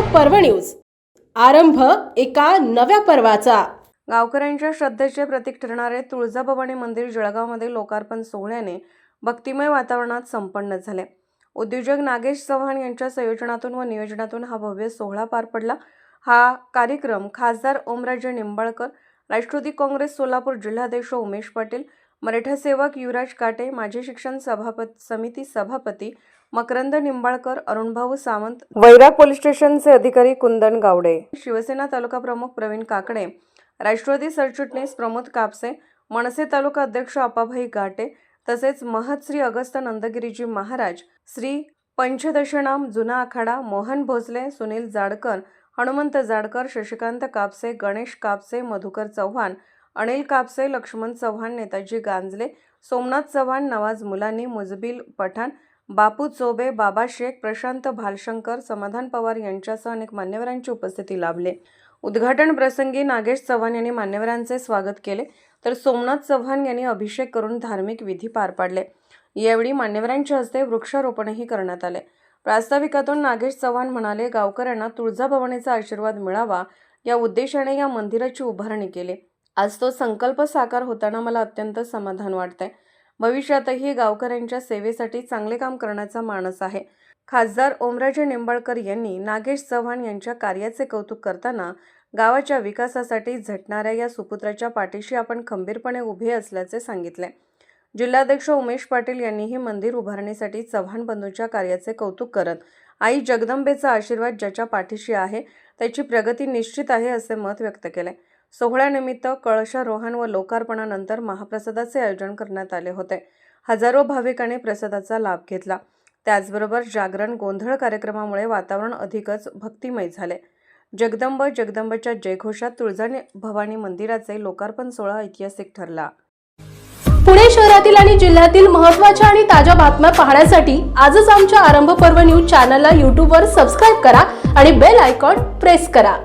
पर्व न्यूज. आरंभ एका नव्या पर्वाचा. गावकऱ्यांच्या श्रद्धेचे प्रतीक ठरणारे तुळजाभवानी मंदिर जळगावमध्ये लोकार्पण सोहळ्याने भक्तिमय वातावरणात संपन्न झाले. उद्योजक नागेश चव्हाण यांच्या संयोजनातून व नियोजनातून हा भव्य सोहळा पार पडला. हा कार्यक्रम खासदार ओमराजे निंबाळकर राष्ट्रवादी काँग्रेस सोलापूर जिल्हाध्यक्ष उमेश पाटील मराठा सेवक युवराज काटे माजी शिक्षण सभापती समिती सभापती मकरंद निंबाळकर अरुणभाऊ सावंत वैराग पोलीस स्टेशनचे अधिकारी कुंदन गावडे शिवसेना तालुका प्रमुख प्रवीण काकडे राष्ट्रवादी सरचिटणीस प्रमोद कापसे मनसे तालुका अध्यक्ष अपाभाई घाटे तसेच महत श्री अगस्त नंदगिरीजी महाराज श्री पंचदशनाम जुना आखाडा मोहन भोसले सुनील जाडकर हनुमंत जाडकर शशिकांत कापसे गणेश कापसे मधुकर चव्हाण अनिल कापसे लक्ष्मण चव्हाण नेताजी गांजले सोमनाथ चव्हाण नवाज मुलानी मुजबिल पठाण बापू चोबे बाबा शेख प्रशांत भालशंकर समाधान पवार यांच्यासह अनेक मान्यवरांची उपस्थिती लाभले. उद्घाटन प्रसंगी नागेश चव्हाण यांनी मान्यवरांचे स्वागत केले. तर सोमनाथ चव्हाण यांनी अभिषेक करून धार्मिक विधी पार पाडले. यावेळी मान्यवरांच्या हस्ते वृक्षारोपणही करण्यात आले. प्रास्ताविकातून नागेश चव्हाण म्हणाले गावकऱ्यांना तुळजाभवानीचा आशीर्वाद मिळावा या उद्देशाने या मंदिराची उभारणी केली. आज तो संकल्प साकार होताना मला अत्यंत समाधान वाटतंय. भविष्यातही गावकऱ्यांच्या सेवेसाठी चांगले काम करण्याचा मानस आहे. खासदार ओमराजे निंबाळकर यांनी नागेश चव्हाण यांच्या कार्याचे कौतुक करताना गावाच्या विकासासाठी झटणाऱ्या या सुपुत्राच्या पाठीशी आपण खंबीरपणे उभे असल्याचे सांगितले. जिल्हाध्यक्ष उमेश पाटील यांनीही मंदिर उभारणीसाठी चव्हाण बंधूच्या कार्याचे कौतुक करत आई जगदंबेचा आशीर्वाद ज्याच्या पाठीशी आहे त्याची प्रगती निश्चित आहे असे मत व्यक्त केले. सोहळ्यानिमित्त कळशारोहण व लोकार्पणानंतर महाप्रसादाचे आयोजन करण्यात आले होते. हजारो भाविकांनी प्रसादाचा लाभ घेतला. त्याचबरोबर जागरण गोंधळ कार्यक्रमामुळे वातावरण अधिकच भक्तिमय झाले. जगदंब जगदंबच्या जयघोषात तुळजाणी भवानी मंदिराचे लोकार्पण सोहळा ऐतिहासिक ठरला. पुणे शहरातील आणि जिल्ह्यातील महत्त्वाच्या आणि ताज्या बातम्या पाहण्यासाठी आजच आमच्या आरंभ पर्व न्यूज चॅनलला यूट्यूबवर सबस्क्राईब करा आणि बेल आयकॉन प्रेस करा.